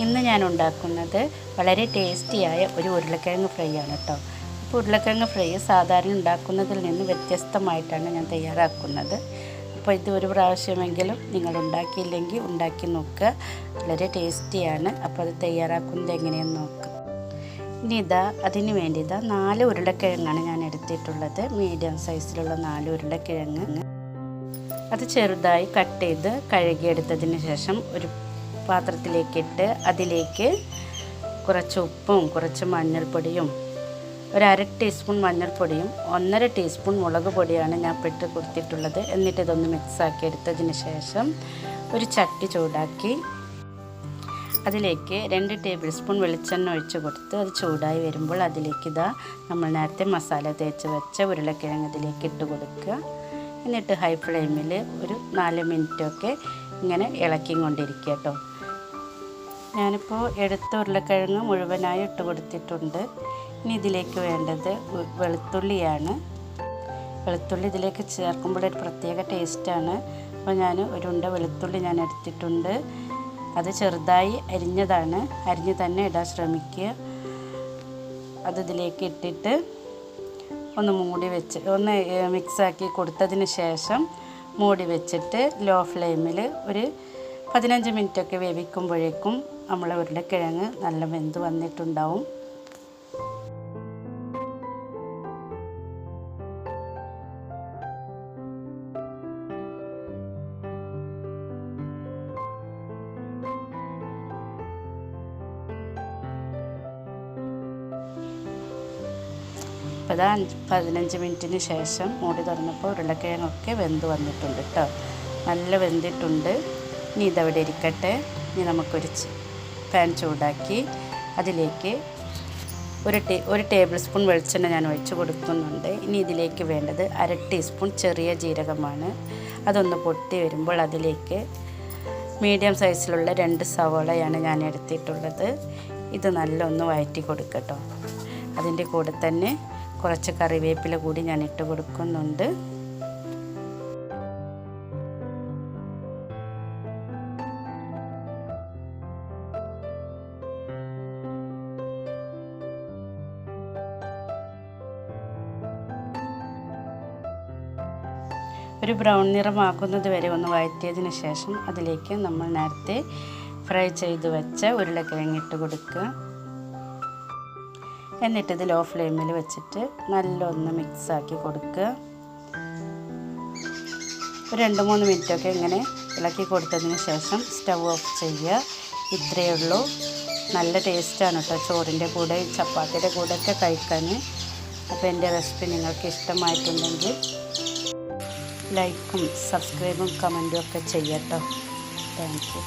ഇന്ന് ഞാൻ ഉണ്ടാക്കുന്നത് വളരെ ടേസ്റ്റിയായ ഒരു ഉരുളക്കിഴങ്ങ് ഫ്രൈ ആണ് കേട്ടോ. അപ്പോൾ ഉരുളക്കിഴങ്ങ് ഫ്രൈ സാധാരണ ഉണ്ടാക്കുന്നതിൽ നിന്ന് വ്യത്യസ്തമായിട്ടാണ് ഞാൻ തയ്യാറാക്കുന്നത്. അപ്പോൾ ഇത് ഒരു പ്രാവശ്യമെങ്കിലും നിങ്ങൾ ഉണ്ടാക്കിയില്ലെങ്കിൽ ഉണ്ടാക്കി നോക്കുക. വളരെ ടേസ്റ്റിയാണ്. അപ്പോൾ അത് തയ്യാറാക്കുന്നത് എങ്ങനെയെന്ന് നോക്കാം. ഇനി ഇതാ അതിന് വേണ്ടി ഇതാ നാല് ഉരുളക്കിഴങ്ങാണ് ഞാൻ എടുത്തിട്ടുള്ളത്. മീഡിയം സൈസിലുള്ള നാല് ഉരുളക്കിഴങ്ങ്. അത് ചെറുതായി കട്ട് ചെയ്ത് കഴുകിയെടുത്തതിന് ശേഷം ഒരു പാത്രത്തിലേക്കിട്ട് അതിലേക്ക് കുറച്ച് ഉപ്പും കുറച്ച് മഞ്ഞൾപ്പൊടിയും ഒരു അര ടീസ്പൂൺ മഞ്ഞൾപ്പൊടിയും ഒന്നര ടീസ്പൂൺ മുളക് പൊടിയാണ് ഞാൻ പെട്ട് കൊടുത്തിട്ടുള്ളത് എന്നിട്ട് ഇതൊന്ന് മിക്സാക്കി എടുത്തതിന് ശേഷം ഒരു ചട്ടി ചൂടാക്കി അതിലേക്ക് രണ്ട് ടേബിൾ സ്പൂൺ വെളിച്ചെണ്ണ ഒഴിച്ച് കൊടുത്ത് അത് ചൂടായി വരുമ്പോൾ അതിലേക്ക് ഇതാ നമ്മൾ നേരത്തെ മസാല തേച്ച് വെച്ച ഉരുളക്കിഴങ്ങ് അതിലേക്ക് ഇട്ട് കൊടുക്കുക. എന്നിട്ട് ഹൈ ഫ്ലെയിമിൽ ഒരു നാല് മിനിറ്റൊക്കെ ഇങ്ങനെ ഇളക്കിക്കൊണ്ടിരിക്കുക കേട്ടോ. ഞാനിപ്പോൾ എടുത്ത ഉരുളക്കിഴങ്ങ് മുഴുവനായി ഇട്ട് കൊടുത്തിട്ടുണ്ട്. ഇനി ഇതിലേക്ക് വേണ്ടത് വെളുത്തുള്ളിയാണ്. വെളുത്തുള്ളി ഇതിലേക്ക് ചേർക്കുമ്പോൾ ഒരു പ്രത്യേക ടേസ്റ്റാണ്. അപ്പോൾ ഞാൻ ഒരു ഉണ്ട വെളുത്തുള്ളി ഞാൻ എടുത്തിട്ടുണ്ട്. അത് ചെറുതായി അരിഞ്ഞതാണ്. അരിഞ്ഞ് തന്നെ ഇടാൻ ശ്രമിക്കുക. അത് ഇതിലേക്ക് ഇട്ടിട്ട് ഒന്ന് മൂടി വെച്ച് ഒന്ന് മിക്സാക്കി കൊടുത്തതിന് ശേഷം മൂടി വെച്ചിട്ട് ലോ ഫ്ലെയിമിൽ ഒരു പതിനഞ്ച് മിനിറ്റൊക്കെ വേവിക്കുമ്പോഴേക്കും നമ്മളെ ഉരുളക്കിഴങ്ങ് നല്ല വെന്ത് വന്നിട്ടുണ്ടാവും. അപ്പോൾ ഇതാ പതിനഞ്ച് മിനിറ്റിന് ശേഷം മൂടി തുറന്നപ്പോൾ ഉരുളക്കിഴങ്ങൊക്കെ വെന്ത് വന്നിട്ടുണ്ട് കേട്ടോ നല്ല വെന്തിട്ടുണ്ട്. ഇനി ഇതവിടെ ഇരിക്കട്ടെ. ഇനി നമുക്കൊരു പാൻ ചൂടാക്കി അതിലേക്ക് ഒരു ടീ ഒരു ടേബിൾ സ്പൂൺ വെളിച്ചെണ്ണ ഞാൻ ഒഴിച്ച് കൊടുക്കുന്നുണ്ട്. ഇനി ഇതിലേക്ക് വേണ്ടത് അര ടീസ്പൂൺ ചെറിയ ജീരകമാണ്. അതൊന്ന് പൊട്ടി വരുമ്പോൾ അതിലേക്ക് മീഡിയം സൈസിലുള്ള രണ്ട് സവോളയാണ് ഞാൻ എടുത്തിട്ടുള്ളത്. ഇത് നല്ലൊന്ന് വഴറ്റി കൊടുക്കട്ടോ. അതിന്റെ കൂടെ തന്നെ കുറച്ച് കറിവേപ്പില കൂടി ഞാൻ ഇട്ട് കൊടുക്കുന്നുണ്ട്. ഒരു ബ്രൗൺ നിറമാക്കുന്നത് വരെ ഒന്ന് വഴറ്റിയതിന് ശേഷം അതിലേക്ക് നമ്മൾ നേരത്തെ ഫ്രൈ ചെയ്ത് വെച്ച ഉരുളക്കിഴങ്ങ് ഇട്ട് കൊടുക്കുക. എന്നിട്ട് ഇത് ലോ ഫ്ലെയിമിൽ വെച്ചിട്ട് നല്ലൊന്ന് മിക്സാക്കി കൊടുക്കുക. ഒരു രണ്ട് മൂന്ന് മിനിറ്റൊക്കെ ഇങ്ങനെ ഇളക്കി കൊടുത്തതിന് ശേഷം സ്റ്റവ് ഓഫ് ചെയ്യുക. ഇത്രയേ ഉള്ളൂ. നല്ല ടേസ്റ്റാണ് കേട്ടോ ചോറിന്റെ കൂടെ ചപ്പാത്തിയുടെ കൂടെയൊക്കെ കഴിക്കാൻ. അപ്പോൾ എന്റെ റെസിപ്പി നിങ്ങൾക്ക് ഇഷ്ടമായിട്ടുണ്ടെങ്കിൽ ലൈക്കും സബ്സ്ക്രൈബും കമൻറ്റും ഒക്കെ ചെയ്യട്ടോ താങ്ക് യു